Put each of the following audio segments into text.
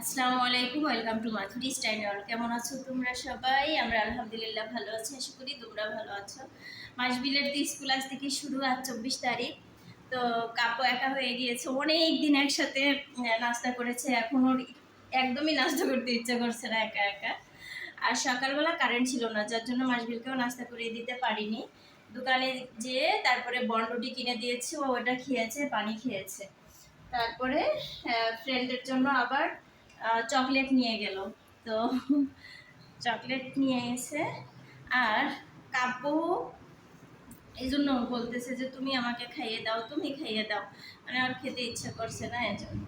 আসসালামু আলাইকুম, welcome to Mathuri style কেমন আছো তোমরা সবাই? আমরা আলহামদুলিল্লাহ ভালো আছি, আশা করি তোমরা ভালো আছো। মাসবিলের তো স্কুল আজ থেকে শুরু, আজ চব্বিশ তারিখ। তো কাপু একা হয়ে গিয়েছে, অনেক দিন একসাথে নাস্তা করেছে। এখন ওর একদমই নাস্তা করতে ইচ্ছা করছে না একা একা। আর সকালবেলা কারেন্ট ছিল না, যার জন্য মাসবিলকেও নাস্তা করিয়ে দিতে পারিনি। দোকানে যেয়ে তারপরে বনরুটি কিনে দিয়েছে, ও ওটা খেয়েছে, পানি খেয়েছে। তারপরে ফ্রেন্ডের জন্য আবার চকলেট নিয়ে গেল। তো চকলেট নিয়ে এসে আর কাব্য এই জন্য বলতেছে যে, তুমি আমাকে খাইয়ে দাও, তুমি খাইয়ে দাও। মানে আর খেতে ইচ্ছা করছে না এই জন্য।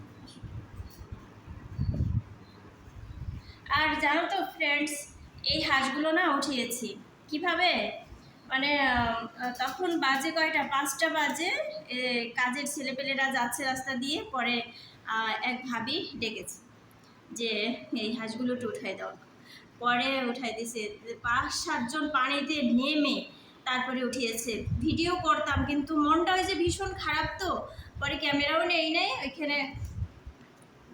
আর জানো তো ফ্রেন্ডস এই হাঁসগুলো না উঠিয়েছি। কীভাবে? মানে তখন বাজে কয়টা? পাঁচটা বাজে। কাজের ছেলেপেলেরা যাচ্ছে রাস্তা দিয়ে, পরে এক ভাবি ডেকেছে। যে, এই হাঁসগুলো একটু উঠাই দাও। পরে উঠাই দিছে। পাঁচ সাতজন পানিতে নেমে তারপরে উঠিয়েছে। ভিডিও করতাম, কিন্তু মনটা যে ভীষণ খারাপ তো। পরে ক্যামেরাও নেই নাই, ওইখানে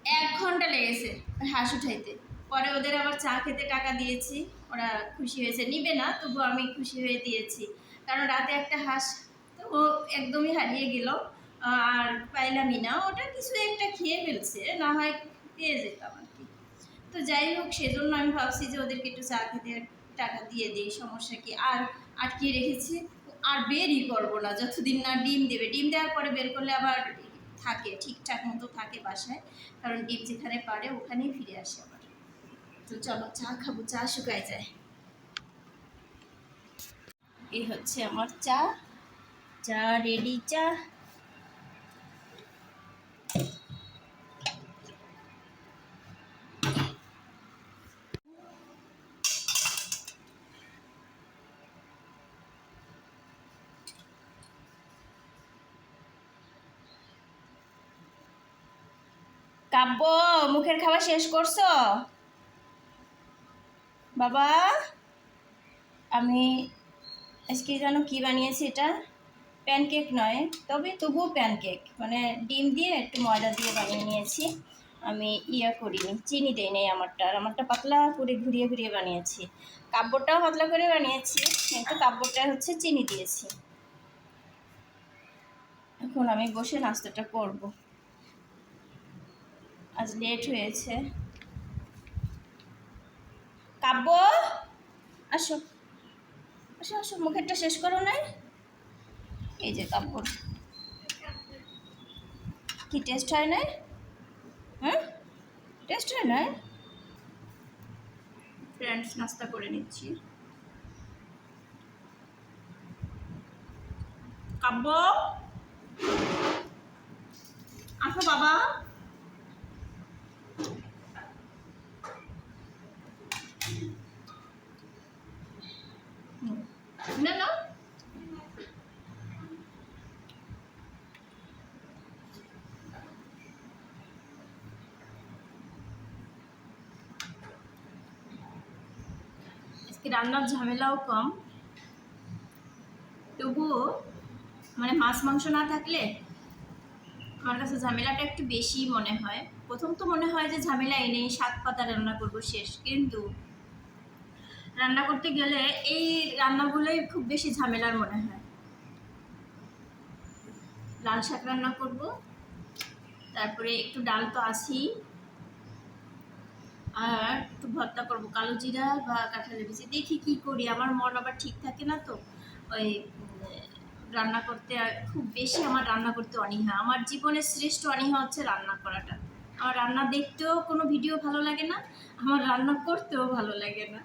এক ঘণ্টা লেগেছে হাঁস উঠাইতে। পরে ওদের আবার চা খেতে টাকা দিয়েছি, ওরা খুশি হয়েছে। নিবে না তবু আমি খুশি হয়ে দিয়েছি। কারণ রাতে একটা হাঁস ও একদমই হারিয়ে গেল। আর পাইলামই না। ওটা কিছু একটা খেয়ে ফেলছে, না হয় পেয়ে যেতাম তো যাই হোক, সেজন্য আমি ভাবছি যে ওদেরকে একটু চা খেতে টাকা দিয়ে দিই, সমস্যা কি? আর আটকিয়ে রেখেছি। আর বেরই করব না, যতদিন না ডিম দেবে। ডিম দেওয়ার পরে বের করলে আবার থাকে, ঠিকঠাক মতো থাকে বাসায়। কারণ ডিম যেখানে পারে ওখানেই ফিরে আসে আবার। তো চলো, চা খাব, চা শুকায় যায়। এই হচ্ছে আমার চা। চা, রেডি চা। কাব্য, মুখের খাবার শেষ করছ? বাবা, আমি আজকে যেন কি বানিয়েছি এটা? প্যানকেক নয়, তবে তবুও প্যানকেক। মানে ডিম দিয়ে একটু ময়দা দিয়ে বানিয়ে নিয়েছি। আমি ইয়া করিনি, চিনি দেই নেই আমারটা। আর আমারটা পাতলা করে ঘুরিয়ে ঘুরিয়ে বানিয়েছি। কাব্যটাও পাতলা করে বানিয়েছি, কিন্তু কাব্যটা হচ্ছে চিনি দিয়েছি। এখন আমি বসে নাস্তাটা করব। আজ লেট হয়েছে। কাব্য, আসো। আসো আসো, মুখেরটা শেষ করো নাই এই যে কাপড় কি টেস্ট হয় নাই হ্যাঁ টেস্ট হয় নাই ফ্রেন্ডস নাস্তা করে নিচ্ছি। কাব্য? আসো বাবা হুম। না না আজকে রান্নার ঝামেলাও কম। তবুও মানে মাছ, মাংস না থাকলে আমার কাছে ঝামেলাটা একটু বেশি মনে হয়। প্রথম তো মনে হয় যে ঝামেলা এনেই শাক পাতা রান্না করব শেষ। কিন্তু রান্না করতে গেলে এই রান্নাগুলোই খুব বেশি ঝামেলার মনে হয়। লাল শাক রান্না করব, তারপরে একটু ডাল তো আসি আর একটু ভর্তা করব, কালো জিরা বা কাঁঠালের বিচি দেখি কি করি, আমার মন আবার ঠিক থাকে না তো। ওই রান্না করতে খুব বেশি আমার রান্না করতে অনীহা। আমার জীবনের শ্রেষ্ঠ অনীহা হচ্ছে রান্না করাটা। আমার রান্না দেখতেও কোনো ভিডিও ভালো লাগে না, আমার রান্না করতেও ভালো লাগে না।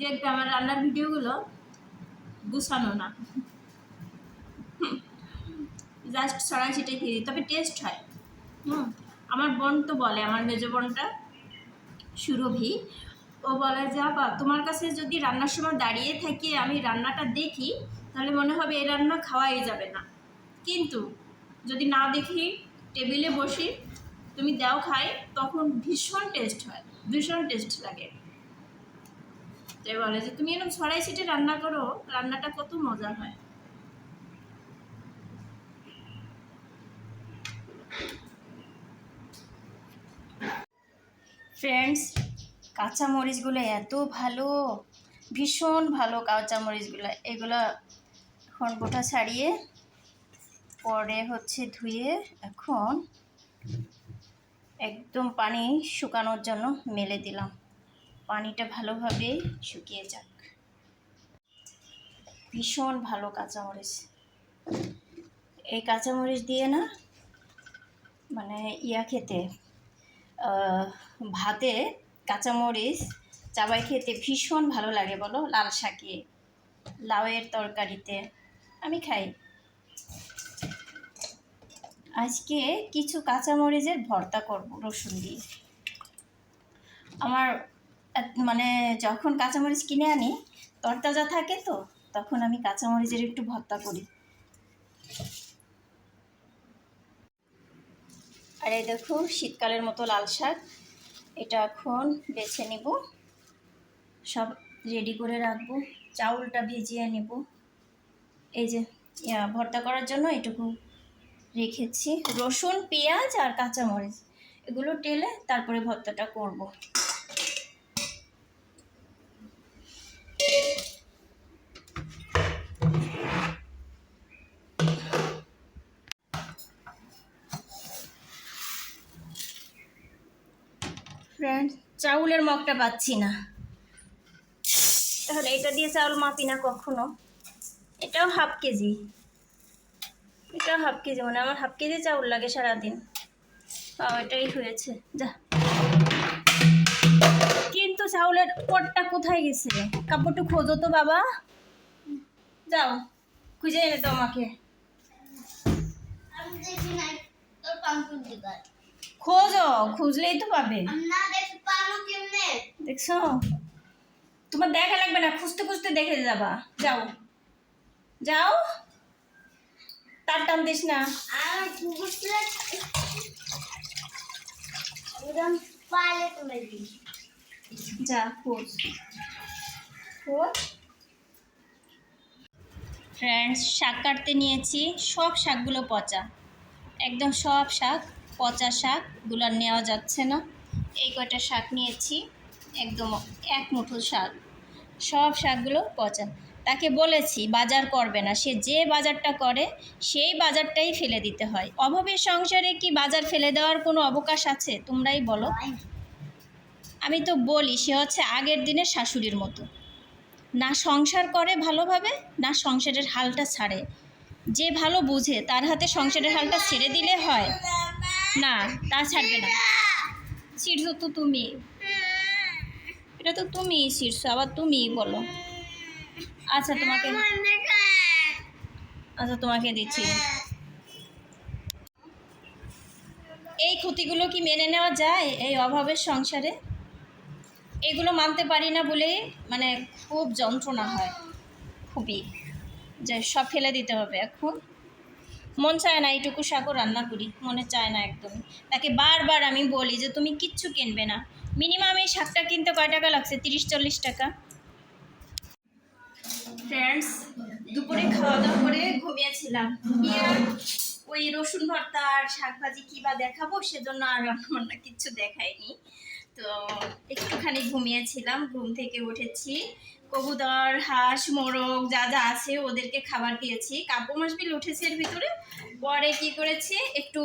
দেখবে আমার রান্নার ভিডিওগুলো গুছানো না। জাস্ট ছড়াই ছিটাই দিয়ে দিই। তবে টেস্ট হয়। হুম, আমার বোন তো বলে, আমার মেজো বোনটা, সুরভি। ও বলে, যে আপা, তোমার কাছে যদি রান্নার সময় দাঁড়িয়ে থাকি আমি রান্নাটা দেখি, তাহলে মনে হবে এই রান্না খাওয়াই যাবে না। কিন্তু যদি না দেখি, টেবিলে বসি, তুমি দাও খাই, তখন ভীষণ টেস্ট হয়, ভীষণ টেস্ট লাগে। তাই বলে যে, তুমি এরকম ছড়াই ছিটে রান্না করো, রান্নাটা কত মজা হয়। ফ্রেন্ডস কাঁচামরিচগুলো এত ভালো, ভীষণ ভালো কাঁচামরিচগুলো। এগুলো এখন গোটা ছাড়িয়ে পরে হচ্ছে ধুয়ে এখন একদম পানি শুকানোর জন্য মেলে দিলাম। পানিটা ভালোভাবে শুকিয়ে যাক। ভীষণ ভালো কাঁচামরিচ। এই কাঁচামরিচ দিয়ে না মানে ইয়া খেতে ভাতে কাঁচামরিচ, চাবাই খেতে ভীষণ ভালো লাগে বলো, লাল শাকে, লাউয়ের তরকারিতে। আমি খাই। আজকে কিছু কাঁচামরিচের ভর্তা করব, রসুন দিয়ে। আমার মানে যখন কাঁচামরিচ কিনে আনি, তরতাজা থাকে তো, তখন আমি কাঁচামরিচের একটু ভর্তা করি। আর এই দেখো শীতকালের মতো লাল শাক। এটা এখন বেছে নিব। সব রেডি করে রাখব। চাউলটা ভিজিয়ে নেব। এই যে ভর্তা করার জন্য এটুকু রেখেছি। রসুন, পেঁয়াজ আর কাঁচামরিচ। এগুলো টেলে তারপরে ভর্তাটা করব। ফ্রেন্ড চাউলের মগটা পাচ্ছি না। তাহলে এটা দিয়ে চাউল মাপি না কখনো? এটাও হাফ কেজি। এটাও হাফ কেজি মানে আমার হাফ কেজি চাউল লাগে সারাদিন। এটাই হয়েছে। যা। কিন্তু চাউলের পটটা কোথায় গেছে? কাপড়টা খোঁজো তো বাবা। যাও খুঁজে এনে তো আমাকে। খোঁজো খুঁজলেই তো পাবে। না দেখি পাবো কেমনে? দেখছ? তোমার দেখা লাগবে না খুঁজতে খুঁজতে দেখে যাবা। যাও। যাও। তার টান দিস না। যা খোঁজ। খোঁজ। ফ্রেন্ডস শাক কাটতে নিয়েছি সব শাকগুলো পচা। একদম সব শাক। পচা শাকগুলো আর নেওয়া যাচ্ছে না। এই কয়টা শাক নিয়েছি একদম এক মুঠো শাক। সব শাকগুলো পচা। তাকে বলেছি বাজার করবে না। সে যে বাজারটা করে সেই বাজারটাই ফেলে দিতে হয়। অভাবের সংসারে কি বাজার ফেলে দেওয়ার কোনো অবকাশ আছে? তোমরাই বলো। আমি তো বলি সে হচ্ছে আগের দিনের শাশুড়ির মতো। না সংসার করে ভালোভাবে না সংসারের হালটা ছাড়ে। যে ভালো বুঝে তার হাতে সংসারের হালটা ছেড়ে দিলে হয়। না, তা ছাড়বে না। শীর্ষ তো তুমি। এটা তো তুমি শীর্ষ আবার তুমি বলো। আচ্ছা তোমাকে আচ্ছা তোমাকে দিচ্ছি। এই ক্ষতিগুলো কি মেনে নেওয়া যায়, এই অভাবের সংসারে? এগুলো মানতে পারি না বলে মানে খুব যন্ত্রণা হয়। খুবই। যে সব ফেলে দিতে হবে এখন। মন চায় না এইটুকু শাকও রান্না করি, মনে চায় না একদমই তাকে বারবার আমি বলি যে, তুমি কিচ্ছু কিনবে না। মিনিমাম এই শাকটা কিনতে কয় টাকা লাগছে? তিরিশ, চল্লিশ টাকা। ফ্রেন্ডস দুপুরে খাওয়া দাওয়া করে ঘুমিয়েছিলাম। ওই রসুন ভর্তা আর শাক ভাজি কী বা দেখাবো সেজন্য আর রান্না কিচ্ছু দেখাইনি। তো একটুখানি ঘুমিয়েছিলাম, ঘুম থেকে উঠেছি। কবুতর, হাঁস, মোরগ, যা যা আছে ওদেরকে খাবার দিয়েছি। কাব্য মাস বিল উঠেছে এর ভিতরে। পরে কি করেছি? একটু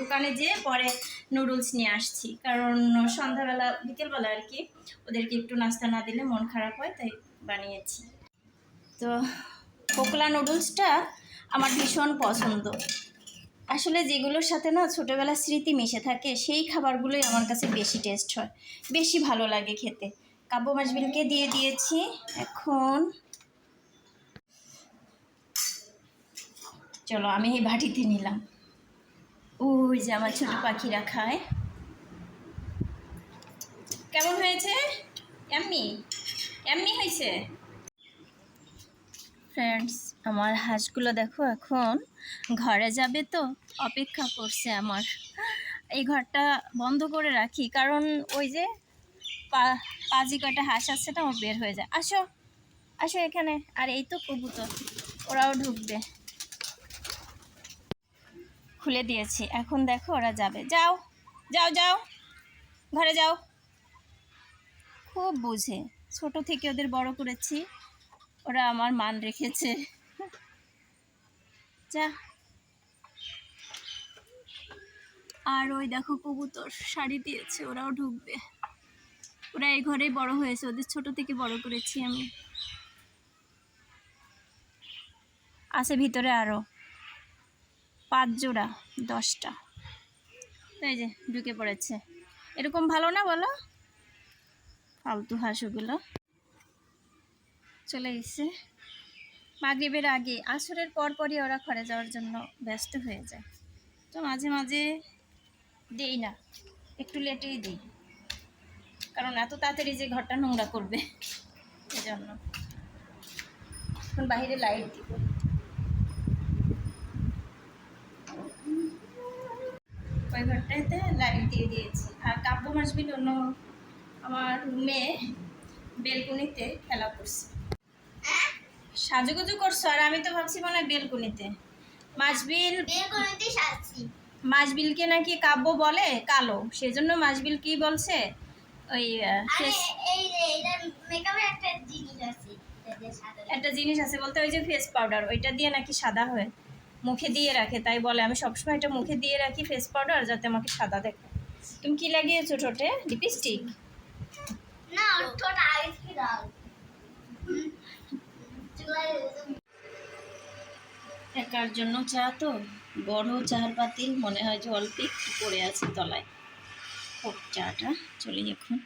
দোকানে যেয়ে পরে নুডলস নিয়ে আসছি। কারণ সন্ধ্যাবেলা, বিকেলবেলা আর কি ওদেরকে একটু নাস্তা না দিলে মন খারাপ হয়, তাই বানিয়েছি। তো পোকলা নুডলসটা আমার ভীষণ পছন্দ। আসলে যেগুলোর সাথে না ছোটোবেলার স্মৃতি মিশে থাকে, সেই খাবারগুলোই আমার কাছে বেশি টেস্ট হয়। বেশি ভালো লাগে খেতে। কাব্য মাসবিলকে দিয়ে দিয়েছি। এখন চলো, আমি এই বাটিতে নিলাম। ওই যে আমার ছোট পাখিরা খায় কেমন হয়েছে? এমনি এমনি হয়েছে? ফ্রেন্ডস আমার হাঁসগুলো দেখো এখন ঘরে যাবে তো, অপেক্ষা করছে আমার। এই ঘরটা বন্ধ করে রাখি, কারণ ওই যে পাজি কয়টা হাঁস আছে না, ও বের হয়ে যায়। আসো আসো এখানে। আর এই তো কবুতর, ওরাও ঢুকবে। খুলে দিয়েছি। এখন দেখো ওরা যাবে। যাও যাও যাও। ঘরে যাও। খুব বুঝে। ছোট থেকে ওদের বড় করেছি। ওরা আমার মান রেখেছে। যা। আর ওই দেখো কবুতর, শাড়ি দিয়েছে, ওরাও ঢুকবে। ওরা এই ঘরেই বড় হয়েছে, ওদের ছোট থেকে বড় করেছি আমি। আছে ভিতরে আরও পাঁচ জোড়া, দশটা। এই যে ঢুকে পড়েছে। এরকম ভালো না বলো? ফালতু হাঁসগুলো। চলে এসছে মাগরিবের আগে, আসরের পর পরই ওরা ঘরে যাওয়ার জন্য ব্যস্ত হয়ে যায়। তো মাঝে মাঝে দেই না, একটু লেটেই দিই। কারণ এত তাড়াতাড়ি যে ঘরটা নোংরা করবে। এজন্য। এখন বাইরে লাইট দিব। ওই ঘরটাতে লাইট দিয়ে দিয়েছি। আর কাব্য মাসবিল অন্য আমার রুমে বেলকুনিতে খেলা করছে। সাজুগুজু করছ? আর আমি তো ভাবছি মনে হয় বেলকুনিতে। মাসবিল সাজছি। মাসবিলকে নাকি কাব্য বলে? কালো। সেজন্য মাসবিল কি বলছে? ওই একটা জিনিস আছে বলতে ওই যে ফেস পাউডার ওইটা দিয়ে নাকি সাদা হয়। মুখে দিয়ে রাখে তাই বলে। আমি সবসময় এটা মুখে দিয়ে রাখি ফেস পাউডার যাতে আমাকে সাদা দেখে। তুমি কি লাগিয়েছো ঠোঁটে? লিপস্টিক না ঠোঁট আগে থেকে একার জন্য চা তো বড় চার পাতিল মনে হয় যে অল্প একটু পড়ে আছে তলায়। চাটা চলে এখন